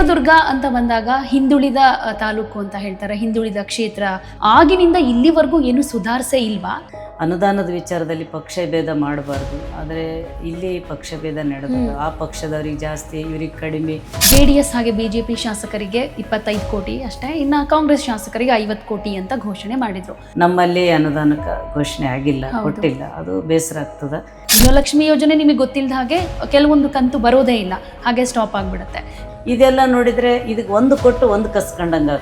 ದೇವದುರ್ಗ ಅಂತ ಬಂದಾಗ ಹಿಂದುಳಿದ ತಾಲೂಕು ಅಂತ ಹೇಳ್ತಾರೆ ಹಿಂದುಳಿದ ಕ್ಷೇತ್ರ. ಆಗಿನಿಂದ ಇಲ್ಲಿವರೆಗೂ ಏನು ಸುಧಾರಿಸೇ ಇಲ್ವಾ? ಅನುದಾನದ ವಿಚಾರದಲ್ಲಿ ಪಕ್ಷ ಭೇದ ಮಾಡಬಾರ್ದು. ಆದರೆ ಇಲ್ಲಿ ಪಕ್ಷ ಭೇದ ನಡೆದ ಆ ಪಕ್ಷದವರಿಗೆ ಜಾಸ್ತಿ ಇವ್ರಿಗೆ ಕಡಿಮೆ. ಜೆ ಡಿ ಎಸ್ ಹಾಗೆ ಬಿಜೆಪಿ ಶಾಸಕರಿಗೆ ಇಪ್ಪತ್ತೈದು ಕೋಟಿ ಅಷ್ಟೇ. ಇನ್ನು ಕಾಂಗ್ರೆಸ್ ಶಾಸಕರಿಗೆ ಐವತ್ತು ಕೋಟಿ ಅಂತ ಘೋಷಣೆ ಮಾಡಿದ್ರು. ನಮ್ಮಲ್ಲಿ ಅನುದಾನಕ್ಕೆ ಘೋಷಣೆ ಆಗಿಲ್ಲ. ಕೊಟ್ಟಿಲ್ಲ. ಅದು ಬೇಸರ ಆಗ್ತದೆ. ಗೃಹಲಕ್ಷ್ಮಿ ಯೋಜನೆ ನಿಮಗೆ ಗೊತ್ತಿಲ್ಲದ ಹಾಗೆ ಕೆಲವೊಂದು ಕಂತು ಬರೋದೇ ಇಲ್ಲ. ಹಾಗೆ ಸ್ಟಾಪ್ ಆಗಿಬಿಡುತ್ತೆ. ಇದೆಲ್ಲ ನೋಡಿದರೆ ಇದಕ್ಕೆ ಒಂದು ಕೊಟ್ಟು ಒಂದು ಕಸ್ಕೊಂಡಂಗೆ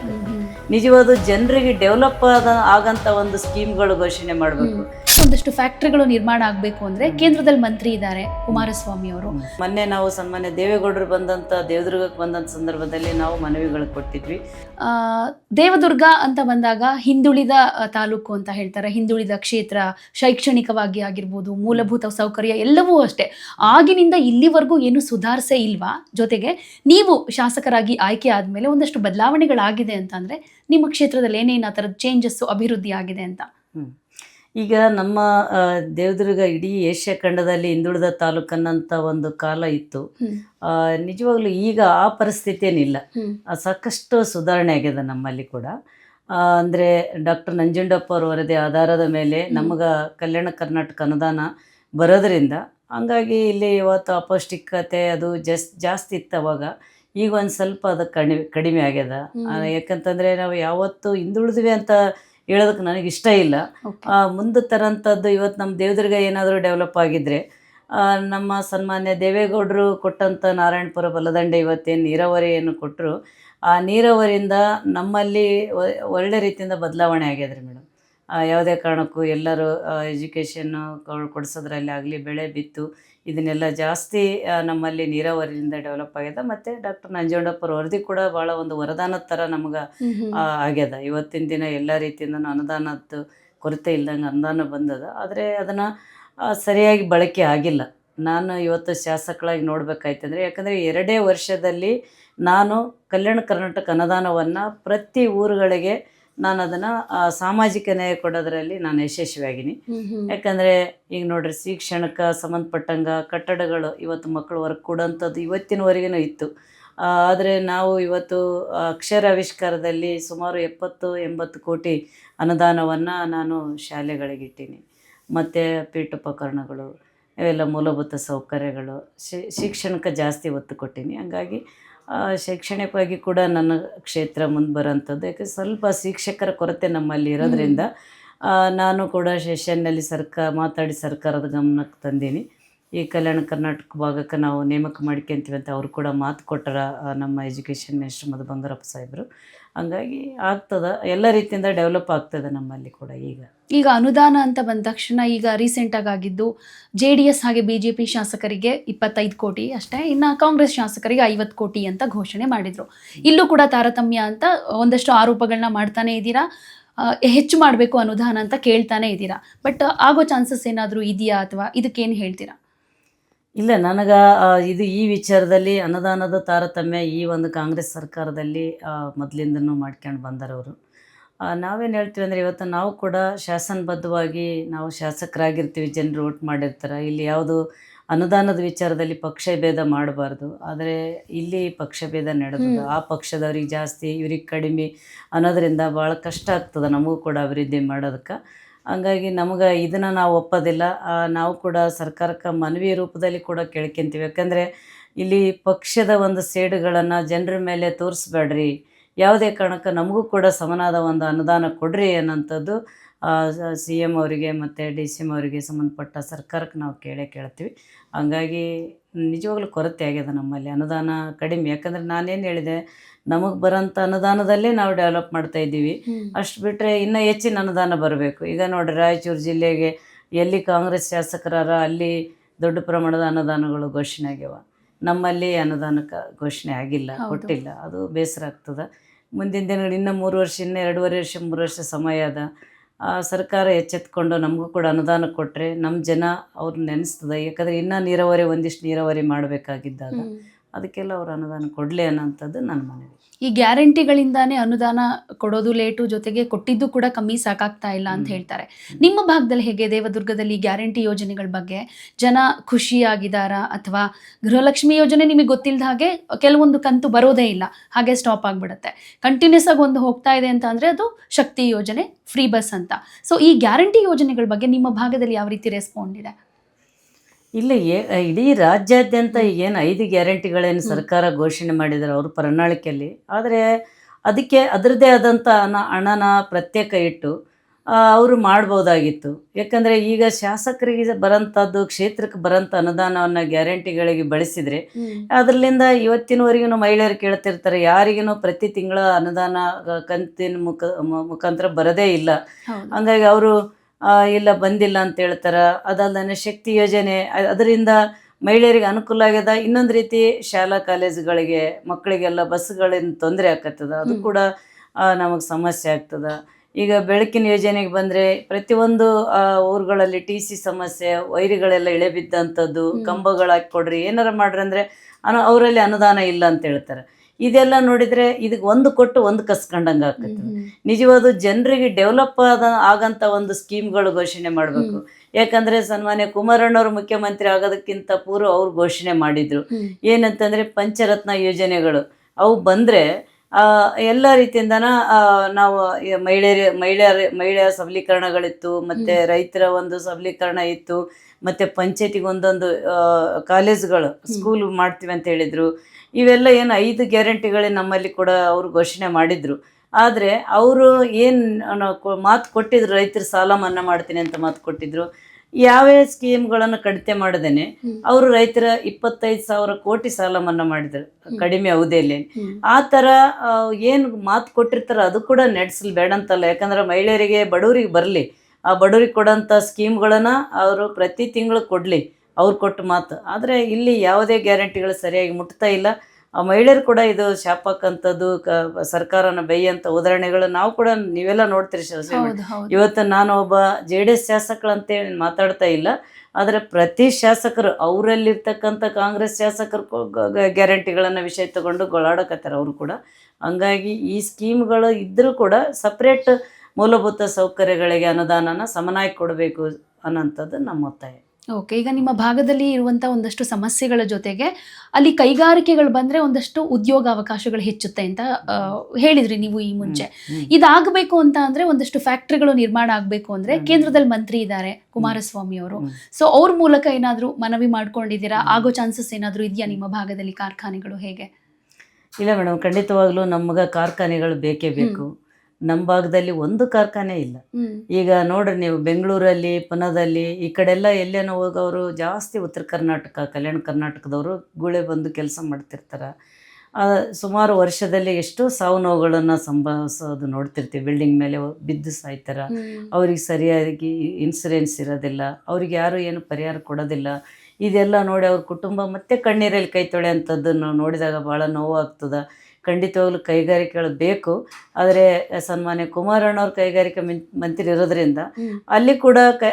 ನಿಜವಾದ ಜನರಿಗೆ ಡೆವಲಪ್ ಆದ ಆಗಂತ ಒಂದು ಸ್ಕೀಮ್ಗಳು ಘೋಷಣೆ ಮಾಡಬೇಕು. ಒಂದಷ್ಟು ಫ್ಯಾಕ್ಟ್ರಿಗಳು ನಿರ್ಮಾಣ ಆಗಬೇಕು ಅಂದ್ರೆ ಕೇಂದ್ರದಲ್ಲಿ ಮಂತ್ರಿ ಇದ್ದಾರೆ ಕುಮಾರಸ್ವಾಮಿ ಅವರು. ಮೊನ್ನೆ ನಾವು ಸನ್ಮಾನ್ಯ ದೇವೇಗೌಡರು ಬಂದಂಥ ದೇವದುರ್ಗಕ್ಕೆ ಬಂದಂಥ ಸಂದರ್ಭದಲ್ಲಿ ನಾವು ಮನವಿಗಳು ಕೊಟ್ಟಿದ್ವಿ. ದೇವದುರ್ಗ ಅಂತ ಬಂದಾಗ ಹಿಂದುಳಿದ ತಾಲೂಕು ಅಂತ ಹೇಳ್ತಾರೆ. ಹಿಂದುಳಿದ ಕ್ಷೇತ್ರ ಶೈಕ್ಷಣಿಕವಾಗಿ ಆಗಿರ್ಬೋದು ಮೂಲಭೂತ ಸೌಕರ್ಯ ಎಲ್ಲವೂ ಅಷ್ಟೇ. ಆಗಿನಿಂದ ಇಲ್ಲಿವರೆಗೂ ಏನು ಸುಧಾರಿಸೇ ಇಲ್ವಾ? ಜೊತೆಗೆ ನೀವು ಶಾಸಕರಾಗಿ ಆಯ್ಕೆ ಆದಮೇಲೆ ಒಂದಷ್ಟು ಬದಲಾವಣೆಗಳಾಗಿದೆ ಅಂತ ಅಂದರೆ ನಿಮ್ಮ ಕ್ಷೇತ್ರದಲ್ಲಿ ಏನೇನು ಆ ಥರದ ಚೇಂಜಸ್ಸು ಅಭಿವೃದ್ಧಿ ಆಗಿದೆ ಅಂತ. ಈಗ ನಮ್ಮ ದೇವದುರ್ಗ ಇಡೀ ಏಷ್ಯಾ ಖಂಡದಲ್ಲಿ ಹಿಂದುಳಿದ ತಾಲೂಕನ್ನಂಥ ಒಂದು ಕಾಲ ಇತ್ತು. ನಿಜವಾಗ್ಲೂ ಈಗ ಆ ಪರಿಸ್ಥಿತಿ ಏನಿಲ್ಲ ಸಾಕಷ್ಟು ಸುಧಾರಣೆ ಆಗಿದೆ ನಮ್ಮಲ್ಲಿ ಕೂಡ. ಅಂದರೆ ಡಾಕ್ಟರ್ ನಂಜುಂಡಪ್ಪ ಅವ್ರ ವರದಿ ಆಧಾರದ ಮೇಲೆ ನಮಗೆ ಕಲ್ಯಾಣ ಕರ್ನಾಟಕ ಅನುದಾನ ಬರೋದ್ರಿಂದ ಹಂಗಾಗಿ ಇಲ್ಲಿ ಇವತ್ತು ಅಪೌಷ್ಟಿಕತೆ ಅದು ಜಸ್ ಜಾಸ್ತಿ ಇತ್ತು ಅವಾಗ. ಈಗ ಒಂದು ಸ್ವಲ್ಪ ಅದು ಕಡಿಮೆ ಕಡಿಮೆ ಆಗ್ಯದ. ಯಾಕಂತಂದರೆ ನಾವು ಯಾವತ್ತು ಹಿಂದುಳಿದ್ವಿ ಅಂತ ಹೇಳೋದಕ್ಕೆ ನನಗೆ ಇಷ್ಟ ಇಲ್ಲ. ಮುಂದೆ ತರೋಂಥದ್ದು ಇವತ್ತು ನಮ್ಮ ದೇವದುರ್ಗ ಏನಾದರೂ ಡೆವಲಪ್ ಆಗಿದ್ದರೆ ನಮ್ಮ ಸನ್ಮಾನ್ಯ ದೇವೇಗೌಡರು ಕೊಟ್ಟಂಥ ನಾರಾಯಣಪುರ ಬಲದಂಡೆ ಇವತ್ತೇನು ನೀರಾವರಿಯನ್ನು ಕೊಟ್ಟರು. ಆ ನೀರಾವರಿಯಿಂದ ನಮ್ಮಲ್ಲಿ ಒಳ್ಳೆ ರೀತಿಯಿಂದ ಬದಲಾವಣೆ ಆಗ್ಯದ್ರಿ ಮೇಡಮ್. ಯಾವುದೇ ಕಾರಣಕ್ಕೂ ಎಲ್ಲರೂ ಎಜುಕೇಷನ್ನು ಕೊಡಿಸೋದ್ರಲ್ಲಿ ಆಗಲಿ ಬೆಳೆ ಬಿತ್ತು ಇದನ್ನೆಲ್ಲ ಜಾಸ್ತಿ ನಮ್ಮಲ್ಲಿ ನೀರಾವರಿಯಿಂದ ಡೆವಲಪ್ ಆಗ್ಯದ. ಮತ್ತೆ ಡಾಕ್ಟರ್ ನಂಜುಂಡಪ್ಪರ ವರದಿ ಕೂಡ ಭಾಳ ಒಂದು ವರದಾನದ ಥರ ನಮ್ಗೆ ಆಗ್ಯದ. ಇವತ್ತಿನ ದಿನ ಎಲ್ಲ ರೀತಿಯಿಂದ ಅನುದಾನದ್ದು ಕೊರತೆ ಇಲ್ದಂಗೆ ಅನುದಾನ ಬಂದದ. ಆದರೆ ಅದನ್ನು ಸರಿಯಾಗಿ ಬಳಕೆ ಆಗಿಲ್ಲ. ನಾನು ಇವತ್ತು ಶಾಸಕಳಾಗಿ ನೋಡ್ಬೇಕಾಯ್ತಂದ್ರೆ ಯಾಕಂದರೆ ಎರಡೇ ವರ್ಷದಲ್ಲಿ ನಾನು ಕಲ್ಯಾಣ ಕರ್ನಾಟಕ ಅನುದಾನವನ್ನು ಪ್ರತಿ ಊರುಗಳಿಗೆ ನಾನು ಅದನ್ನು ಸಾಮಾಜಿಕ ನ್ಯಾಯ ಕೊಡೋದ್ರಲ್ಲಿ ನಾನು ಯಶಸ್ವಿಯಾಗಿನಿ. ಯಾಕಂದರೆ ಈಗ ನೋಡ್ರಿ ಶಿಕ್ಷಣಕ್ಕೆ ಸಂಬಂಧಪಟ್ಟಂಗ ಕಟ್ಟಡಗಳು ಇವತ್ತು ಮಕ್ಕಳು ವರ್ಕ್ ಕೊಡೋಂಥದ್ದು ಇವತ್ತಿನವರೆಗೂ ಇತ್ತು. ಆದರೆ ನಾವು ಇವತ್ತು ಅಕ್ಷರ ಆವಿಷ್ಕಾರದಲ್ಲಿ ಸುಮಾರು ಎಪ್ಪತ್ತು ಎಂಬತ್ತು ಕೋಟಿ ಅನುದಾನವನ್ನು ನಾನು ಶಾಲೆಗಳಿಗೆ ಇಟ್ಟೀನಿ. ಮತ್ತು ಪೀಠೋಪಕರಣಗಳು ಇವೆಲ್ಲ ಮೂಲಭೂತ ಸೌಕರ್ಯಗಳು ಶಿ- ಶಿಕ್ಷಣಕ್ಕೆ ಜಾಸ್ತಿ ಒತ್ತು ಕೊಟ್ಟೀನಿ. ಹಂಗಾಗಿ ಶೈಕ್ಷಣಿಕವಾಗಿ ಕೂಡ ನನ್ನ ಕ್ಷೇತ್ರ ಮುಂದೆ ಬರೋಂಥದ್ದು. ಯಾಕೆ ಸ್ವಲ್ಪ ಶಿಕ್ಷಕರ ಕೊರತೆ ನಮ್ಮಲ್ಲಿ ಇರೋದ್ರಿಂದ ನಾನು ಕೂಡ ಸೆಷನ್ನಲ್ಲಿ ಸರ್ಕಾರ ಮಾತಾಡಿ ಸರ್ಕಾರದ ಗಮನಕ್ಕೆ ತಂದೀನಿ. ಈ ಕಲ್ಯಾಣ ಕರ್ನಾಟಕ ಭಾಗಕ್ಕೆ ನಾವು ನೇಮಕ ಮಾಡ್ಕೊಂತೀವಿ ಅಂತ ಅವರು ಕೂಡ ಮಾತು ಕೊಟ್ಟರ ನಮ್ಮ ಎಜುಕೇಷನ್ ಮಿನಿಸ್ಟರ್ ಮಧು ಬಂಗಾರಪ್ಪ ಸಾಹೇಬರು. ಹಂಗಾಗಿ ಆಗ್ತದ, ಎಲ್ಲ ರೀತಿಯಿಂದ ಡೆವಲಪ್ ಆಗ್ತದೆ ನಮ್ಮಲ್ಲಿ ಕೂಡ ಈಗ. ಈಗ ಅನುದಾನ ಅಂತ ಬಂದ ತಕ್ಷಣ ಈಗ ರೀಸೆಂಟ್ ಆಗಿ ಆಗಿದ್ದು ಜೆ ಡಿ ಎಸ್ ಹಾಗೆ ಬಿಜೆಪಿ ಶಾಸಕರಿಗೆ ಇಪ್ಪತ್ತೈದು ಕೋಟಿ ಅಷ್ಟೇ, ಇನ್ನು ಕಾಂಗ್ರೆಸ್ ಶಾಸಕರಿಗೆ ಐವತ್ತು ಕೋಟಿ ಅಂತ ಘೋಷಣೆ ಮಾಡಿದ್ರು. ಇಲ್ಲೂ ಕೂಡ ತಾರತಮ್ಯ ಅಂತ ಒಂದಷ್ಟು ಆರೋಪಗಳನ್ನ ಮಾಡ್ತಾನೆ ಇದ್ದೀರಾ? ಹೆಚ್ಚು ಮಾಡಬೇಕು ಅನುದಾನ ಅಂತ ಕೇಳ್ತಾನೆ ಇದ್ದೀರಾ? ಬಟ್ ಆಗೋ ಚಾನ್ಸಸ್ ಏನಾದರೂ ಇದೆಯಾ ಅಥವಾ ಇದಕ್ಕೇನು ಹೇಳ್ತೀರಾ? ಇಲ್ಲ ನನಗೆ ಇದು ಈ ವಿಚಾರದಲ್ಲಿ ಅನುದಾನದ ತಾರತಮ್ಯ ಈ ಒಂದು ಕಾಂಗ್ರೆಸ್ ಸರ್ಕಾರದಲ್ಲಿ ಮೊದಲಿಂದನೂ ಮಾಡ್ಕೊಂಡು ಬಂದರವರು ನಾವೇನು ಹೇಳ್ತೀವಿ ಅಂದರೆ ಇವತ್ತು ನಾವು ಕೂಡ ಶಾಸನಬದ್ಧವಾಗಿ ನಾವು ಶಾಸಕರಾಗಿರ್ತೀವಿ ಜನರು ಓಟ್ ಮಾಡಿರ್ತಾರೆ. ಇಲ್ಲಿ ಯಾವುದು ಅನುದಾನದ ವಿಚಾರದಲ್ಲಿ ಪಕ್ಷ ಭೇದ ಮಾಡಬಾರ್ದು. ಆದರೆ ಇಲ್ಲಿ ಪಕ್ಷ ಭೇದ ನಡೆದು ಆ ಪಕ್ಷದವ್ರಿಗೆ ಜಾಸ್ತಿ ಇವ್ರಿಗೆ ಕಡಿಮೆ ಅನ್ನೋದರಿಂದ ಭಾಳ ಕಷ್ಟ ಆಗ್ತದೆ ನಮಗೂ ಕೂಡ ಅಭಿವೃದ್ಧಿ ಮಾಡೋದಕ್ಕೆ. ಹಂಗಾಗಿ ನಮಗೆ ಇದನ್ನು ನಾವು ಒಪ್ಪೋದಿಲ್ಲ. ನಾವು ಕೂಡ ಸರ್ಕಾರಕ್ಕೆ ಮನವಿ ರೂಪದಲ್ಲಿ ಕೂಡ ಕೇಳ್ಕೊಂತೀವಿ. ಯಾಕಂದರೆ ಇಲ್ಲಿ ಪಕ್ಷದ ಒಂದು ಸೇಡುಗಳನ್ನು ಜನರ ಮೇಲೆ ತೋರಿಸ್ಬೇಡ್ರಿ. ಯಾವುದೇ ಕಾರಣಕ್ಕೆ ನಮಗೂ ಕೂಡ ಸಮನಾದ ಒಂದು ಅನುದಾನ ಕೊಡ್ರಿ ಅನ್ನೋಂಥದ್ದು ಸಿ ಎಂ ಅವರಿಗೆ ಮತ್ತು ಡಿ ಸಿ ಎಂ ಅವರಿಗೆ ಸಂಬಂಧಪಟ್ಟ ಸರ್ಕಾರಕ್ಕೆ ನಾವು ಕೇಳೇ ಕೇಳ್ತೀವಿ. ಹಂಗಾಗಿ ನಿಜವಾಗ್ಲೂ ಕೊರತೆ ಆಗ್ಯದ ನಮ್ಮಲ್ಲಿ. ಅನುದಾನ ಕಡಿಮೆ. ಯಾಕಂದರೆ ನಾನೇನು ಹೇಳಿದೆ ನಮಗೆ ಬರೋಂಥ ಅನುದಾನದಲ್ಲೇ ನಾವು ಡೆವಲಪ್ ಮಾಡ್ತಾ ಇದ್ದೀವಿ. ಅಷ್ಟು ಬಿಟ್ಟರೆ ಇನ್ನೂ ಹೆಚ್ಚಿನ ಅನುದಾನ ಬರಬೇಕು. ಈಗ ನೋಡಿ ರಾಯಚೂರು ಜಿಲ್ಲೆಗೆ ಎಲ್ಲಿ ಕಾಂಗ್ರೆಸ್ ಶಾಸಕರಾರ ಅಲ್ಲಿ ದೊಡ್ಡ ಪ್ರಮಾಣದ ಅನುದಾನಗಳು ಘೋಷಣೆ ಆಗ್ಯಾವ. ನಮ್ಮಲ್ಲಿ ಅನುದಾನಕ್ಕೆ ಘೋಷಣೆ ಆಗಿಲ್ಲ. ಕೊಟ್ಟಿಲ್ಲ. ಅದು ಬೇಸರ ಆಗ್ತದೆ. ಮುಂದಿನ ದಿನಗಳು ಇನ್ನೂ ಮೂರು ವರ್ಷ ಇನ್ನೂ ಎರಡೂವರೆ ವರ್ಷ ಮೂರು ವರ್ಷ ಸಮಯ ಅದ. ಆ, ಸರ್ಕಾರ ಎಚ್ಚೆತ್ಕೊಂಡು ನಮಗೂ ಕೂಡ ಅನುದಾನ ಕೊಟ್ಟರೆ ನಮ್ಮ ಜನ ಅವ್ರು ನೆನೆಸ್ತದೆ. ಯಾಕಂದರೆ ಇನ್ನೂ ನೀರಾವರಿ ಒಂದಿಷ್ಟು ನೀರಾವರಿ ಮಾಡಬೇಕಾಗಿದ್ದಾಗ ಅದಕ್ಕೆಲ್ಲ ಅವರು ಅನುದಾನ ಕೊಡಲಿ ಅನ್ನೋಂಥದ್ದು ನನ್ನ ಮನವಿ. ಈ ಗ್ಯಾರಂಟಿಗಳಿಂದಾನೇ ಅನುದಾನ ಕೊಡೋದು ಲೇಟು ಜೊತೆಗೆ ಕೊಟ್ಟಿದ್ದು ಕೂಡ ಕಮ್ಮಿ ಸಾಕಾಗ್ತಾ ಇಲ್ಲ ಅಂತ ಹೇಳ್ತಾರೆ. ನಿಮ್ಮ ಭಾಗದಲ್ಲಿ ಹೇಗೆ ದೇವದುರ್ಗದಲ್ಲಿ ಗ್ಯಾರಂಟಿ ಯೋಜನೆಗಳ ಬಗ್ಗೆ? ಜನ ಖುಷಿಯಾಗಿದ್ದಾರಾ ಅಥವಾ ಗೃಹಲಕ್ಷ್ಮಿ ಯೋಜನೆ ನಿಮಗೆ ಗೊತ್ತಿಲ್ಲದ ಹಾಗೆ ಕೆಲವೊಂದು ಕಂತು ಬರೋದೇ ಇಲ್ಲ ಹಾಗೆ ಸ್ಟಾಪ್ ಆಗಿಬಿಡುತ್ತೆ. ಕಂಟಿನ್ಯೂಸ್ ಆಗಿ ಒಂದು ಹೋಗ್ತಾ ಇದೆ ಅಂತ ಅಂದರೆ ಅದು ಶಕ್ತಿ ಯೋಜನೆ ಫ್ರೀ ಬಸ್ ಅಂತ. ಸೊ ಈ ಗ್ಯಾರಂಟಿ ಯೋಜನೆಗಳ ಬಗ್ಗೆ ನಿಮ್ಮ ಭಾಗದಲ್ಲಿ ಯಾವ ರೀತಿ ರೆಸ್ಪಾಂಡ್ ಇದೆ? ಇಲ್ಲ ಏ ಇಡೀ ರಾಜ್ಯಾದ್ಯಂತ ಏನು ಐದು ಗ್ಯಾರಂಟಿಗಳೇನು ಸರ್ಕಾರ ಘೋಷಣೆ ಮಾಡಿದ್ದಾರೆ ಅವ್ರ ಪ್ರಣಾಳಿಕೆಯಲ್ಲಿ ಆದರೆ ಅದಕ್ಕೆ ಅದರದೇ ಆದಂಥ ಹಣ ಹಣನ ಪ್ರತ್ಯೇಕ ಇಟ್ಟು ಅವರು ಮಾಡ್ಬೋದಾಗಿತ್ತು. ಯಾಕಂದರೆ ಈಗ ಶಾಸಕರಿಗೆ ಬರೋಂಥದ್ದು ಕ್ಷೇತ್ರಕ್ಕೆ ಬರೋಂಥ ಅನುದಾನವನ್ನು ಗ್ಯಾರಂಟಿಗಳಿಗೆ ಬಳಸಿದರೆ ಅದರಲ್ಲಿಂದ ಇವತ್ತಿನವರೆಗೂ ಮಹಿಳೆಯರು ಕೇಳ್ತಿರ್ತಾರೆ ಯಾರಿಗೂ ಪ್ರತಿ ತಿಂಗಳ ಅನುದಾನ ಕಂತಿನ ಮುಖ ಮುಖಾಂತರ ಬರೋದೇ ಇಲ್ಲ. ಹಂಗಾಗಿ ಅವರು ಇಲ್ಲ ಬಂದಿಲ್ಲ ಅಂತ ಹೇಳ್ತಾರೆ. ಅದಲ್ಲದೆ ಶಕ್ತಿ ಯೋಜನೆ ಅದರಿಂದ ಮಹಿಳೆಯರಿಗೆ ಅನುಕೂಲ ಆಗ್ಯದ. ಇನ್ನೊಂದು ರೀತಿ ಶಾಲಾ ಕಾಲೇಜುಗಳಿಗೆ ಮಕ್ಕಳಿಗೆಲ್ಲ ಬಸ್ಗಳಿಂದ ತೊಂದರೆ ಆಕತ್ತದ ಅದು ಕೂಡ ನಮಗೆ ಸಮಸ್ಯೆ ಆಗ್ತದ. ಈಗ ಬೆಳಕಿನ ಯೋಜನೆಗೆ ಬಂದರೆ ಪ್ರತಿಯೊಂದು ಊರುಗಳಲ್ಲಿ ಟಿ ಸಿ ಸಮಸ್ಯೆ ವೈರಿಗಳೆಲ್ಲ ಇಳೆ ಬಿದ್ದಂಥದ್ದು. ಕಂಬಗಳು ಹಾಕಿ ಕೊಡ್ರಿ ಏನಾರ ಮಾಡ್ರಿ ಅಂದರೆ ಅನು ಅವರಲ್ಲಿ ಅನುದಾನ ಇಲ್ಲ ಅಂತ ಹೇಳ್ತಾರೆ. ಇದೆಲ್ಲ ನೋಡಿದ್ರೆ ಇದಕ್ಕೆ ಒಂದು ಕೊಟ್ಟು ಒಂದು ಕಸ್ಕೊಂಡಂಗೆ ಆಗ್ತದೆ ನಿಜವಾದ ಜನರಿಗೆ ಡೆವಲಪ್ ಆದ ಆಗಂತ ಒಂದು ಸ್ಕೀಮ್ಗಳು ಘೋಷಣೆ ಮಾಡಬೇಕು. ಯಾಕಂದ್ರೆ ಸನ್ಮಾನ್ಯ ಕುಮಾರಣ್ಣವರು ಮುಖ್ಯಮಂತ್ರಿ ಆಗೋದಕ್ಕಿಂತ ಪೂರ್ವ ಅವ್ರು ಘೋಷಣೆ ಮಾಡಿದ್ರು. ಏನಂತಂದ್ರೆ ಪಂಚರತ್ನ ಯೋಜನೆಗಳು. ಅವು ಬಂದ್ರೆ ಆ, ಎಲ್ಲ ರೀತಿಯಿಂದನ ನಾವು ಮಹಿಳೆಯರ ಮಹಿಳೆಯರ ಮಹಿಳೆಯರ ಸಬಲೀಕರಣಗಳಿತ್ತು ಮತ್ತೆ ರೈತರ ಒಂದು ಸಬಲೀಕರಣ ಇತ್ತು. ಮತ್ತೆ ಪಂಚಾಯತಿಗೆ ಒಂದೊಂದು ಕಾಲೇಜುಗಳು ಸ್ಕೂಲ್ ಮಾಡ್ತೀವಿ ಅಂತ ಹೇಳಿದ್ರು. ಇವೆಲ್ಲ ಏನು ಐದು ಗ್ಯಾರಂಟಿಗಳೇ ನಮ್ಮಲ್ಲಿ ಕೂಡ ಅವರು ಘೋಷಣೆ ಮಾಡಿದ್ರು. ಆದರೆ ಅವರು ಏನು ಮಾತು ಕೊಟ್ಟಿದ್ರು ರೈತರ ಸಾಲ ಮನ್ನಾ ಮಾಡ್ತೀನಿ ಅಂತ ಮಾತು ಕೊಟ್ಟಿದ್ರು. ಯಾವ್ಯಾವ ಸ್ಕೀಮ್ಗಳನ್ನು ಕಡಿತೆ ಮಾಡದೇನೆ ಅವರು ರೈತರ ಇಪ್ಪತ್ತೈದು ಸಾವಿರ ಕೋಟಿ ಸಾಲ ಮನ್ನಾ ಮಾಡಿದ್ರು ಕಡಿಮೆ ಅವಧಿಯಲ್ಲಿ. ಆ ಥರ ಏನು ಮಾತು ಕೊಟ್ಟಿರ್ತಾರೋ ಅದು ಕೂಡ ನಡೆಸಲು ಬೇಡ ಅಂತಲ್ಲ ಯಾಕಂದ್ರೆ ಮಹಿಳೆಯರಿಗೆ ಬಡವರಿಗೆ ಬರಲಿ. ಆ ಬಡವರಿಗೆ ಕೊಡೋಂಥ ಸ್ಕೀಮ್ಗಳನ್ನು ಅವರು ಪ್ರತಿ ತಿಂಗಳು ಕೊಡಲಿ ಅವ್ರು ಕೊಟ್ಟ ಮಾತು. ಆದರೆ ಇಲ್ಲಿ ಯಾವುದೇ ಗ್ಯಾರಂಟಿಗಳು ಸರಿಯಾಗಿ ಮುಟ್ತಾ ಇಲ್ಲ. ಆ ಮಹಿಳೆಯರು ಕೂಡ ಇದು ಶಾಪಕ್ಕಂಥದ್ದು ಕ ಸರ್ಕಾರನ ಬೈಯಂಥ ಉದಾಹರಣೆಗಳು ನಾವು ಕೂಡ ನೀವೆಲ್ಲ ನೋಡ್ತೀರಿ ಶಿವಸೇನೆ ಇವತ್ತು ನಾನು ಒಬ್ಬ ಜೆ ಡಿ ಎಸ್ ಶಾಸಕರಂತೇಳಿ ಮಾತಾಡ್ತಾ ಇಲ್ಲ. ಆದರೆ ಪ್ರತಿ ಶಾಸಕರು ಅವರಲ್ಲಿರ್ತಕ್ಕಂಥ ಕಾಂಗ್ರೆಸ್ ಶಾಸಕರು ಗ್ಯಾರಂಟಿಗಳನ್ನು ವಿಷಯ ತಗೊಂಡು ಗೊಳಾಡಕತ್ತಾರೆ ಅವರು ಕೂಡ. ಹಂಗಾಗಿ ಈ ಸ್ಕೀಮ್ಗಳು ಇದ್ದರೂ ಕೂಡ ಸಪ್ರೇಟ್ ಮೂಲಭೂತ ಸೌಕರ್ಯಗಳಿಗೆ ಅನುದಾನನ ಸಮನಾಗಿ ಕೊಡಬೇಕು ಅನ್ನೋಂಥದ್ದು ನಮ್ಮ ಒತ್ತಾಯ. ಓಕೆ ಈಗ ನಿಮ್ಮ ಭಾಗದಲ್ಲಿ ಇರುವಂತ ಒಂದಷ್ಟು ಸಮಸ್ಯೆಗಳ ಜೊತೆಗೆ ಅಲ್ಲಿ ಕೈಗಾರಿಕೆಗಳು ಬಂದ್ರೆ ಒಂದಷ್ಟು ಉದ್ಯೋಗ ಅವಕಾಶಗಳು ಹೆಚ್ಚುತ್ತೆ ಅಂತ ಹೇಳಿದ್ರಿ ನೀವು ಈ ಮುಂಚೆ. ಇದಾಗಬೇಕು ಅಂತ ಅಂದ್ರೆ ಒಂದಷ್ಟು ಫ್ಯಾಕ್ಟ್ರಿಗಳು ನಿರ್ಮಾಣ ಆಗಬೇಕು ಅಂದ್ರೆ. ಕೇಂದ್ರದಲ್ಲಿ ಮಂತ್ರಿ ಇದ್ದಾರೆ ಕುಮಾರಸ್ವಾಮಿ ಅವರು. ಸೊ ಅವ್ರ ಮೂಲಕ ಏನಾದರೂ ಮನವಿ ಮಾಡ್ಕೊಂಡಿದ್ದೀರಾ? ಆಗೋ ಚಾನ್ಸಸ್ ಏನಾದರೂ ಇದೆಯಾ ನಿಮ್ಮ ಭಾಗದಲ್ಲಿ ಕಾರ್ಖಾನೆಗಳು ಹೇಗೆ? ಇಲ್ಲ ಮೇಡಮ್ ಖಂಡಿತವಾಗ್ಲೂ ನಮ್ಗೆ ಕಾರ್ಖಾನೆಗಳು ಬೇಕೇ ಬೇಕು. ನಮ್ಮ ಭಾಗದಲ್ಲಿ ಒಂದು ಕಾರ್ಖಾನೆ ಇಲ್ಲ. ಈಗ ನೋಡ್ರಿ ನೀವು ಬೆಂಗಳೂರಲ್ಲಿ ಪುನದಲ್ಲಿ ಈ ಕಡೆಲ್ಲ ಎಲ್ಲೇನೋ ಹೋಗೋರು ಜಾಸ್ತಿ ಉತ್ತರ ಕರ್ನಾಟಕ ಕಲ್ಯಾಣ ಕರ್ನಾಟಕದವರು ಗುಳೆ ಬಂದು ಕೆಲಸ ಮಾಡ್ತಿರ್ತಾರೆ. ಸುಮಾರು ವರ್ಷದಲ್ಲಿ ಎಷ್ಟೋ ಸಾವು ನೋವುಗಳನ್ನು ಸಂಭವಿಸೋದು ನೋಡ್ತಿರ್ತೀವಿ. ಬಿಲ್ಡಿಂಗ್ ಮೇಲೆ ಬಿದ್ದು ಸಾಯ್ತಾರೆ. ಅವ್ರಿಗೆ ಸರಿಯಾಗಿ ಇನ್ಸೂರೆನ್ಸ್ ಇರೋದಿಲ್ಲ. ಅವ್ರಿಗೆ ಯಾರು ಏನು ಪರಿಹಾರ ಕೊಡೋದಿಲ್ಲ. ಇದೆಲ್ಲ ನೋಡಿ ಅವ್ರ ಕುಟುಂಬ ಮತ್ತೆ ಕಣ್ಣೀರಲ್ಲಿ ಕೈ ತೊಳೆಯೋಂಥದ್ದನ್ನು ನೋಡಿದಾಗ ಭಾಳ ನೋವು ಆಗ್ತದೆ ಖಂಡಿತವಾಗ್ಲೂ ಕೈಗಾರಿಕೆಗಳು ಬೇಕು ಆದರೆ ಸನ್ಮಾನ್ಯ ಕುಮಾರಣ್ಣವ್ರ ಕೈಗಾರಿಕೆ ಮಂತ್ರಿ ಇರೋದ್ರಿಂದ ಅಲ್ಲಿ ಕೂಡ ಕೈ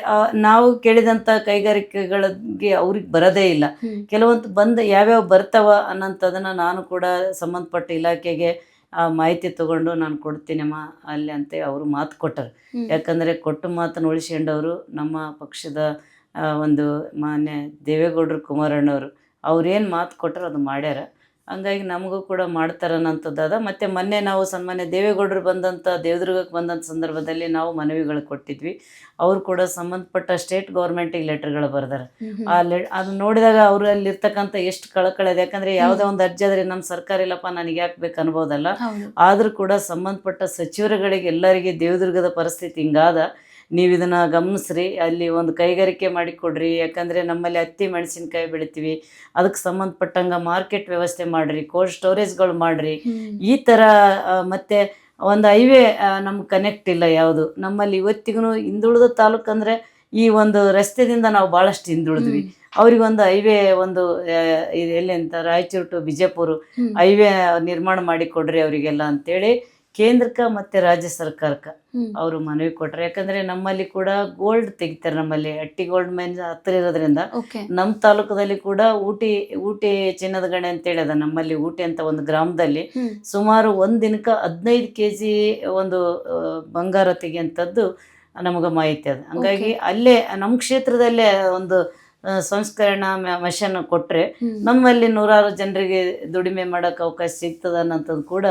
ನಾವು ಕೇಳಿದಂಥ ಕೈಗಾರಿಕೆಗಳಿಗೆ ಅವ್ರಿಗೆ ಬರೋದೇ ಇಲ್ಲ. ಕೆಲವೊಂದು ಬಂದು ಯಾವ್ಯಾವ ಬರ್ತಾವ ಅನ್ನೋಂಥದನ್ನು ನಾನು ಕೂಡ ಸಂಬಂಧಪಟ್ಟ ಇಲಾಖೆಗೆ ಆ ಮಾಹಿತಿ ತಗೊಂಡು ನಾನು ಕೊಡ್ತೀನಮ್ಮ ಅಲ್ಲಿ ಅಂತ ಅವರು ಮಾತು ಕೊಟ್ಟರು. ಯಾಕಂದ್ರೆ ಕೊಟ್ಟು ಮಾತನ್ನು ಉಳಿಸ್ಕೊಂಡವರು ನಮ್ಮ ಪಕ್ಷದ ಒಂದು ಮಾನ್ಯ ದೇವೇಗೌಡರು ಕುಮಾರಣ್ಣವರು ಅವ್ರೇನು ಮಾತು ಕೊಟ್ಟರು ಅದು ಮಾಡ್ಯಾರ. ಹಂಗಾಗಿ ನಮಗೂ ಕೂಡ ಮಾಡ್ತಾರನ್ನೋಂಥದ್ದಾದ. ಮತ್ತು ಮೊನ್ನೆ ನಾವು ಸನ್ಮಾನ್ಯ ದೇವೇಗೌಡರು ಬಂದಂಥ ದೇವದುರ್ಗಕ್ಕೆ ಬಂದಂಥ ಸಂದರ್ಭದಲ್ಲಿ ನಾವು ಮನವಿಗಳು ಕೊಟ್ಟಿದ್ವಿ. ಅವರು ಕೂಡ ಸಂಬಂಧಪಟ್ಟ ಸ್ಟೇಟ್ ಗೌರ್ಮೆಂಟಿಗೆ ಲೆಟರ್ಗಳು ಬರ್ದಾರೆ. ಆ ಲೆ ಅದು ನೋಡಿದಾಗ ಅವರು ಅಲ್ಲಿರ್ತಕ್ಕಂಥ ಎಷ್ಟು ಕಳಕಳ ಇದೆ. ಯಾಕಂದರೆ ಯಾವುದೇ ಒಂದು ಅರ್ಜಿ ಆದರೆ ನಮ್ಮ ಸರ್ಕಾರ ಇಲ್ಲಪ್ಪ ನನಗೆ ಯಾಕೆ ಬೇಕು ಅನ್ಬೋದಲ್ಲ. ಆದರೂ ಕೂಡ ಸಂಬಂಧಪಟ್ಟ ಸಚಿವರುಗಳಿಗೆ ಎಲ್ಲರಿಗೆ ದೇವದುರ್ಗದ ಪರಿಸ್ಥಿತಿ ಹಿಂಗಾದ. ನೀವು ಇದನ್ನು ಗಮನಿಸ್ರಿ ಅಲ್ಲಿ ಒಂದು ಕೈಗಾರಿಕೆ ಮಾಡಿಕೊಡ್ರಿ ಯಾಕಂದರೆ ನಮ್ಮಲ್ಲಿ ಹತ್ತಿ ಮೆಣಸಿನಕಾಯಿ ಬೆಳಿತೀವಿ ಅದಕ್ಕೆ ಸಂಬಂಧಪಟ್ಟಂಗೆ ಮಾರ್ಕೆಟ್ ವ್ಯವಸ್ಥೆ ಮಾಡಿರಿ ಕೋಲ್ಡ್ ಸ್ಟೋರೇಜ್ಗಳು ಮಾಡಿರಿ. ಈ ಥರ ಮತ್ತೆ ಒಂದು ಹೈವೇ ನಮ್ಗೆ ಕನೆಕ್ಟ್ ಇಲ್ಲ ಯಾವುದು ನಮ್ಮಲ್ಲಿ ಇವತ್ತಿಗೂ ಹಿಂದುಳಿದ ತಾಲೂಕು ಅಂದರೆ ಈ ಒಂದು ರಸ್ತೆದಿಂದ ನಾವು ಭಾಳಷ್ಟು ಹಿಂದುಳಿದ್ವಿ. ಅವ್ರಿಗೊಂದು ಹೈವೇ ಒಂದು ಎಲ್ಲಿ ಅಂತ ರಾಯಚೂರು ಟು ಬಿಜಾಪುರ. ಹೈವೇ ನಿರ್ಮಾಣ ಮಾಡಿ ಕೊಡ್ರಿ ಅವರಿಗೆಲ್ಲ ಅಂತೇಳಿ ಕೇಂದ್ರಕ್ಕೆ ಮತ್ತು ರಾಜ್ಯ ಸರ್ಕಾರಕ್ಕ. ಅವರು ಮನವಿ ಕೊಟ್ರೆ. ಯಾಕಂದ್ರೆ ನಮ್ಮಲ್ಲಿ ಕೂಡ ಗೋಲ್ಡ್ ತೆಗಿತಾರೆ ನಮ್ಮಲ್ಲಿ. ಅಟ್ಟಿ ಗೋಲ್ಡ್ ಮೈನ್ ಹತ್ತಿರ ಇರೋದ್ರಿಂದ ನಮ್ಮ ತಾಲೂಕದಲ್ಲಿ ಕೂಡ ಊಟಿ ಊಟಿ ಚಿನ್ನದ ಗಣಿ ಅಂತೇಳಿ ಅದ. ನಮ್ಮಲ್ಲಿ ಊಟಿ ಅಂತ ಒಂದು ಗ್ರಾಮದಲ್ಲಿ ಸುಮಾರು ಒಂದು ದಿನಕ್ಕೆ ಹದಿನೈದು ಕೆ ಜಿ ಒಂದು ಬಂಗಾರ ತೆಗಿಯಂಥದ್ದು ನಮಗೆ ಮಾಹಿತಿ ಅದ. ಹಂಗಾಗಿ ಅಲ್ಲೇ ನಮ್ಮ ಕ್ಷೇತ್ರದಲ್ಲೇ ಒಂದು ಸಂಸ್ಕರಣ ಸಂಸ್ಕರಣಾ ಮಷನ್ ಕೊಟ್ಟರೆ ನಮ್ಮಲ್ಲಿ ನೂರಾರು ಜನರಿಗೆ ದುಡಿಮೆ ಮಾಡೋಕೆ ಅವಕಾಶ ಸಿಗ್ತದ ಅನ್ನೋಂಥದ್ದು ಕೂಡ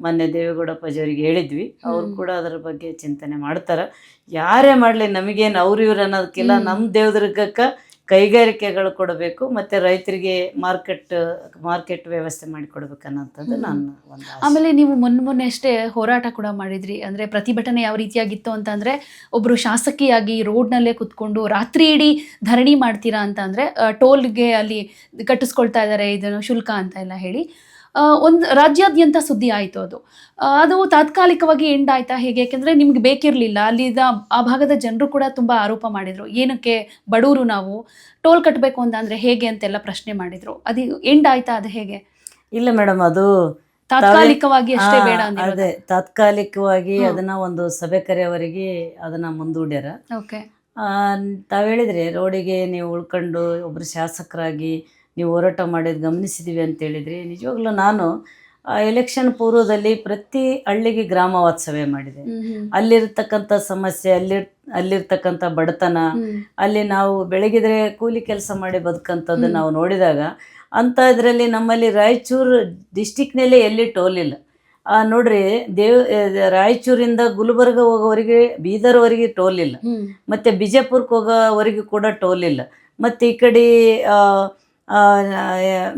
ಮೊನ್ನೆ ದೇವೇಗೌಡ ಅಪ್ಪಾಜಿಯವರಿಗೆ ಹೇಳಿದ್ವಿ. ಅವ್ರು ಕೂಡ ಅದರ ಬಗ್ಗೆ ಚಿಂತನೆ ಮಾಡ್ತಾರ. ಯಾರೇ ಮಾಡಲಿ ನಮಗೇನು ಅವ್ರು ಇವ್ರು ಅನ್ನೋದಕ್ಕಿಲ್ಲ. ನಮ್ಮ ದೇವದುರ್ಗಕ್ಕೆ ಕೈಗಾರಿಕೆಗಳು ಕೊಡಬೇಕು ಮತ್ತೆ ರೈತರಿಗೆ ಮಾರ್ಕೆಟ್ ಮಾರ್ಕೆಟ್ ವ್ಯವಸ್ಥೆ ಮಾಡಿ ಕೊಡ್ಬೇಕು ಅನ್ನೋಂಥದ್ದು ಹ್ಮ್. ನನ್ನ ಒಂದು ಆಮೇಲೆ ನೀವು ಮೊನ್ನೆ ಮೊನ್ನೆ ಅಷ್ಟೇ ಹೋರಾಟ ಕೂಡ ಮಾಡಿದ್ರಿ. ಅಂದ್ರೆ ಪ್ರತಿಭಟನೆ ಯಾವ ರೀತಿಯಾಗಿತ್ತು ಅಂತ ಅಂದ್ರೆ ಒಬ್ರು ಶಾಸಕಿಯಾಗಿ ರೋಡ್ನಲ್ಲೇ ಕುತ್ಕೊಂಡು ರಾತ್ರಿ ಇಡೀ ಧರಣಿ ಮಾಡ್ತೀರಾ ಅಂತ ಅಂದ್ರೆ ಟೋಲ್ಗೆ ಅಲ್ಲಿ ಕಟ್ಟಿಸ್ಕೊಳ್ತಾ ಇದ್ದಾರೆ ಇದನ್ನು ಶುಲ್ಕ ಅಂತ ಎಲ್ಲ ಹೇಳಿ. ಒಂದು ರಾಜ್ಯಾದ್ಯಂತ ಸುದ್ದಿ ಆಯಿತು ಅದು. ಅದು ತಾತ್ಕಾಲಿಕವಾಗಿ ಎಂಡ್ ಆಯ್ತಾ ಹೇಗೆ? ಯಾಕೆಂದ್ರೆ ನಿಮ್ಗೆ ಬೇಕಿರಲಿಲ್ಲ. ಅಲ್ಲಿದ ಆ ಭಾಗದ ಜನರು ಕೂಡ ತುಂಬಾ ಆರೋಪ ಮಾಡಿದ್ರು. ಏನಕ್ಕೆ ಬಡೂರು ನಾವು ಟೋಲ್ ಕಟ್ಟಬೇಕು ಅಂತ ಅಂದ್ರೆ ಹೇಗೆ ಅಂತೆಲ್ಲ ಪ್ರಶ್ನೆ ಮಾಡಿದ್ರು. ಅದು ಎಂಡ್ ಆಯ್ತಾ? ಅದು ಹೇಗೆ? ಇಲ್ಲ ಮೇಡಮ್ ಅದು ತಾತ್ಕಾಲಿಕವಾಗಿ ಅಷ್ಟೇ ಬೇಡ ಅಂದ್ರೆ ಅದೇ ತಾತ್ಕಾಲಿಕವಾಗಿ ಅದನ್ನ ಒಂದು ಸಭೆ ಕರೆಯವರೆಗೆ ಅದನ್ನ ಮುಂದೂಡ್ಯಾರ. ಓಕೆ. ಆ, ತಾವ್ ಹೇಳಿದ್ರಿ ರೋಡಿಗೆ ನೀವು ಉಳ್ಕೊಂಡು ಒಬ್ರು ಶಾಸಕರಾಗಿ ನೀವು ಹೋರಾಟ ಮಾಡಿದ್ ಗಮನಿಸಿದ್ದೀವಿ ಅಂತ ಹೇಳಿದ್ರಿ. ನಿಜವಾಗ್ಲೂ ನಾನು ಎಲೆಕ್ಷನ್ ಪೂರ್ವದಲ್ಲಿ ಪ್ರತಿ ಹಳ್ಳಿಗೆ ಗ್ರಾಮ ವಾಸ್ತವ್ಯ ಮಾಡಿದೆ. ಅಲ್ಲಿರ್ತಕ್ಕಂಥ ಸಮಸ್ಯೆ ಅಲ್ಲಿ ಅಲ್ಲಿರ್ತಕ್ಕಂಥ ಬಡತನ ಅಲ್ಲಿ ನಾವು ಬೆಳಗಿದ್ರೆ ಕೂಲಿ ಕೆಲಸ ಮಾಡಿ ಬದುಕಂಥದ್ದು. ನಾವು ನೋಡಿದಾಗ ಅಂತ ಇದರಲ್ಲಿ ನಮ್ಮಲ್ಲಿ ರಾಯಚೂರು ಡಿಸ್ಟಿಕ್ನಲ್ಲೇ ಎಲ್ಲಿ ಟೋಲ್ ಇಲ್ಲ. ಆ, ನೋಡ್ರಿ ದೇವ್ ರಾಯಚೂರಿಂದ ಗುಲ್ಬರ್ಗ ಹೋಗೋವರೆಗೆ ಬೀದರ್ವರೆಗೆ ಟೋಲ್ ಇಲ್ಲ. ಮತ್ತೆ ಬಿಜಾಪುರಕ್ಕೆ ಹೋಗೋವರೆಗೂ ಕೂಡ ಟೋಲ್ ಇಲ್ಲ. ಮತ್ತೆ ಈ ಕಡೆ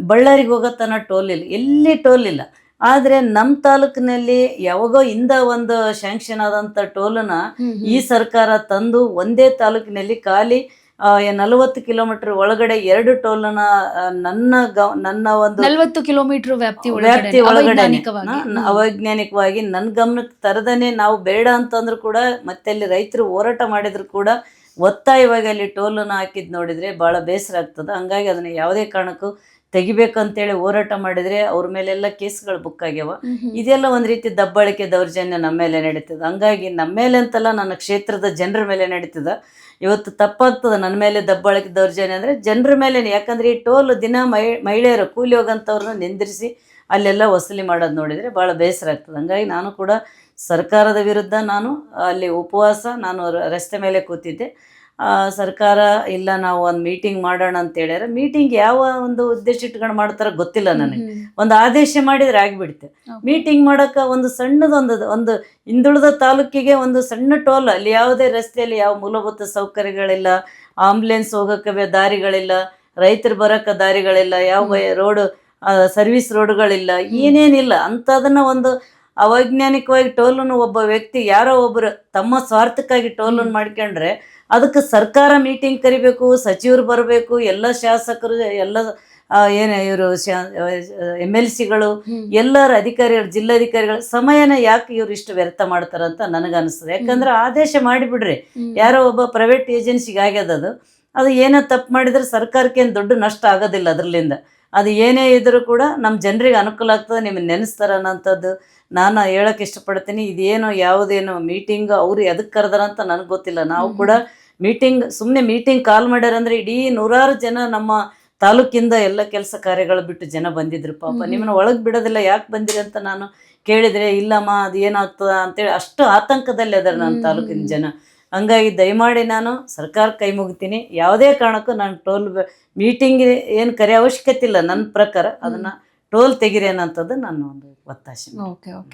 ಬಳ್ಳಾರಿಗೆ ಹೋಗೋ ತನಕ ಟೋಲ್ ಇಲ್ಲ. ಎಲ್ಲಿ ಟೋಲ್ ಇಲ್ಲ. ಆದರೆ ನಮ್ಮ ತಾಲೂಕಿನಲ್ಲಿ ಯಾವಾಗೋ ಇಂದ ಒಂದು ಶಾಂಕ್ಷನ್ ಆದಂಥ ಟೋಲನ್ನ ಈ ಸರ್ಕಾರ ತಂದು ಒಂದೇ ತಾಲೂಕಿನಲ್ಲಿ ಖಾಲಿ ನಲವತ್ತು ಕಿಲೋಮೀಟರ್ ಒಳಗಡೆ ಎರಡು ಟೋಲನ್ನ ಆ, ನನ್ನ ನನ್ನ ಒಂದು ನಲ್ವತ್ತು ಕಿಲೋಮೀಟರ್ ವ್ಯಾಪ್ತಿ ವ್ಯಾಪ್ತಿ ಒಳಗಡೆ ಅವೈಜ್ಞಾನಿಕವಾಗಿ. ಅವೈಜ್ಞಾನಿಕವಾಗಿ ನನ್ನ ಗಮನಕ್ಕೆ ತರದನೆ ನಾವು ಬೇಡ ಅಂತಂದ್ರು ಕೂಡ ಮತ್ತೆ ಅಲ್ಲಿ ರೈತರು ಹೋರಾಟ ಮಾಡಿದ್ರು ಕೂಡ ಒತ್ತಾಯವಾಗಿ ಅಲ್ಲಿ ಟೋಲನ್ನು ಹಾಕಿದ್ ನೋಡಿದರೆ ಭಾಳ ಬೇಸರ ಆಗ್ತದೆ. ಹಂಗಾಗಿ ಅದನ್ನು ಯಾವುದೇ ಕಾರಣಕ್ಕೂ ತೆಗಿಬೇಕು ಅಂತೇಳಿ ಹೋರಾಟ ಮಾಡಿದರೆ ಅವ್ರ ಮೇಲೆಲ್ಲ ಕೇಸ್ಗಳು ಬುಕ್ ಆಗ್ಯಾವ. ಇದೆಲ್ಲ ಒಂದು ರೀತಿ ದಬ್ಬಾಳಿಕೆ ದೌರ್ಜನ್ಯ ನಮ್ಮ ಮೇಲೆ ನಡೀತದೆ. ಹಂಗಾಗಿ ನಮ್ಮ ಮೇಲೆ ಅಂತಲ್ಲ ನನ್ನ ಕ್ಷೇತ್ರದ ಜನರ ಮೇಲೆ ನಡೀತದೆ. ಇವತ್ತು ತಪ್ಪಾಗ್ತದೆ ನನ್ನ ಮೇಲೆ ದಬ್ಬಾಳಿಕೆ ದೌರ್ಜನ್ಯ ಅಂದರೆ ಜನರ ಮೇಲೆ ಯಾಕಂದ್ರೆ ಈ ಟೋಲ್ ದಿನ ಮಹಿ ಮಹಿಳೆಯರು ಕೂಲಿ ಹೋಗಂಥವ್ರನ್ನ ನಿಂದಿರಿಸಿ ಅಲ್ಲೆಲ್ಲ ವಸೂಲಿ ಮಾಡೋದು ನೋಡಿದರೆ ಭಾಳ ಬೇಸರ ಆಗ್ತದೆ. ಹಂಗಾಗಿ ನಾನು ಕೂಡ ಸರ್ಕಾರದ ವಿರುದ್ಧ ನಾನು ಅಲ್ಲಿ ಉಪವಾಸ ನಾನು ರಸ್ತೆ ಮೇಲೆ ಕೂತಿದ್ದೆ. ಆ, ಸರ್ಕಾರ ಇಲ್ಲ ನಾವು ಒಂದು ಮೀಟಿಂಗ್ ಮಾಡೋಣ ಅಂತ ಹೇಳಿದ್ರೆ ಮೀಟಿಂಗ್ ಯಾವ ಒಂದು ಉದ್ದೇಶ ಇಟ್ಕೊಂಡು ಮಾಡ್ತಾರ ಗೊತ್ತಿಲ್ಲ ನನಗೆ. ಒಂದು ಆದೇಶ ಮಾಡಿದ್ರೆ ಆಗಿಬಿಡುತ್ತೆ. ಮೀಟಿಂಗ್ ಮಾಡೋಕೆ ಒಂದು ಸಣ್ಣದೊಂದು ಒಂದು ಹಿಂದುಳಿದ ತಾಲೂಕಿಗೆ ಒಂದು ಸಣ್ಣ ಟೋಲ್ ಅಲ್ಲಿ ಯಾವುದೇ ರಸ್ತೆಯಲ್ಲಿ ಯಾವ ಮೂಲಭೂತ ಸೌಕರ್ಯಗಳಿಲ್ಲ ಆಂಬುಲೆನ್ಸ್ ಹೋಗೋಕೆ ಬೆ- ದಾರಿಗಳಿಲ್ಲ ರೈತರು ಬರೋಕೆ ದಾರಿಗಳಿಲ್ಲ ಯಾವ ರೋಡ್ ಸರ್ವಿಸ್ ರೋಡ್ಗಳಿಲ್ಲ ಏನೇನಿಲ್ಲ. ಅಂಥದನ್ನ ಒಂದು ಅವೈಜ್ಞಾನಿಕವಾಗಿ ಟೋಲನ್ನು ಒಬ್ಬ ವ್ಯಕ್ತಿ ಯಾರೋ ಒಬ್ಬರು ತಮ್ಮ ಸ್ವಾರ್ಥಕ್ಕಾಗಿ ಟೋಲನ್ನು ಮಾಡ್ಕೊಂಡ್ರೆ ಅದಕ್ಕೆ ಸರ್ಕಾರ ಮೀಟಿಂಗ್ ಕರಿಬೇಕು ಸಚಿವರು ಬರಬೇಕು ಎಲ್ಲ ಶಾಸಕರು ಎಲ್ಲ ಏನು ಇವರು ಎಂ ಎಲ್ ಸಿಗಳು. ಎಲ್ಲರ ಅಧಿಕಾರಿಗಳು ಜಿಲ್ಲಾಧಿಕಾರಿಗಳು ಸಮಯನ ಯಾಕೆ ಇವ್ರು ಇಷ್ಟು ವ್ಯರ್ಥ ಮಾಡ್ತಾರಂತ ನನಗೆ ನನಗನ್ನಿಸ್ತದೆ ಯಾಕಂದ್ರೆ ಆದೇಶ ಮಾಡಿಬಿಡ್ರಿ. ಯಾರೋ ಒಬ್ಬ ಪ್ರೈವೇಟ್ ಏಜೆನ್ಸಿಗೆ ಆಗ್ಯದ ಅದು ಅದು ಏನೋ ತಪ್ಪು ಮಾಡಿದ್ರೆ ಸರ್ಕಾರಕ್ಕೆ ಏನು ದೊಡ್ಡ ನಷ್ಟ ಆಗೋದಿಲ್ಲ ಅದರಲ್ಲಿಂದ. ಅದು ಏನೇ ಇದ್ದರೂ ಕೂಡ ನಮ್ಮ ಜನರಿಗೆ ಅನುಕೂಲ ಆಗ್ತದೆ ನಿಮ್ಮನ್ನು ನೆನೆಸ್ತಾರೆ ಅನ್ನೋಂಥದ್ದು ನಾನು ಹೇಳೋಕೆ ಇಷ್ಟಪಡ್ತೀನಿ. ಇದೇನೋ ಯಾವುದೇನೋ ಮೀಟಿಂಗ್ ಅವ್ರು ಎದಕ್ಕೆ ಕರೆದಾರಂತ ನನಗೆ ಗೊತ್ತಿಲ್ಲ. ನಾವು ಕೂಡ ಮೀಟಿಂಗ್ ಸುಮ್ಮನೆ ಮೀಟಿಂಗ್ ಕಾಲ್ ಮಾಡ್ಯಾರಂದ್ರೆ ಇಡೀ ನೂರಾರು ಜನ ನಮ್ಮ ತಾಲೂಕಿಂದ ಎಲ್ಲ ಕೆಲಸ ಕಾರ್ಯಗಳು ಬಿಟ್ಟು ಜನ ಬಂದಿದ್ರು ಪಾಪ. ನಿಮ್ಮನ್ನ ಒಳಗೆ ಬಿಡೋದಿಲ್ಲ ಯಾಕೆ ಬಂದಿರಿ ಅಂತ ನಾನು ಕೇಳಿದರೆ ಇಲ್ಲಮ್ಮ ಅದು ಏನಾಗ್ತದ ಅಂತೇಳಿ ಅಷ್ಟು ಆತಂಕದಲ್ಲಿ ಅದರ ನನ್ನ ತಾಲೂಕಿನ ಜನ. ಹಂಗಾಗಿ ದಯಮಾಡಿ ನಾನು ಸರ್ಕಾರ ಕೈ ಮುಗಿತೀನಿ. ಯಾವುದೇ ಕಾರಣಕ್ಕೂ ನಾನು ಟೋಲ್ ಮೀಟಿಂಗ್ ಏನು ಕರೆಯೋ ಅವಶ್ಯಕತೆ ಇಲ್ಲ ನನ್ನ ಪ್ರಕಾರ. ಅದನ್ನು ಟೋಲ್ ತೆಗಿರಿ ಅನ್ನೋಂಥದ್ದು ನನ್ನ ಒಂದು ಒತ್ತಾಸೆ ಓಕೆ ಓಕೆ.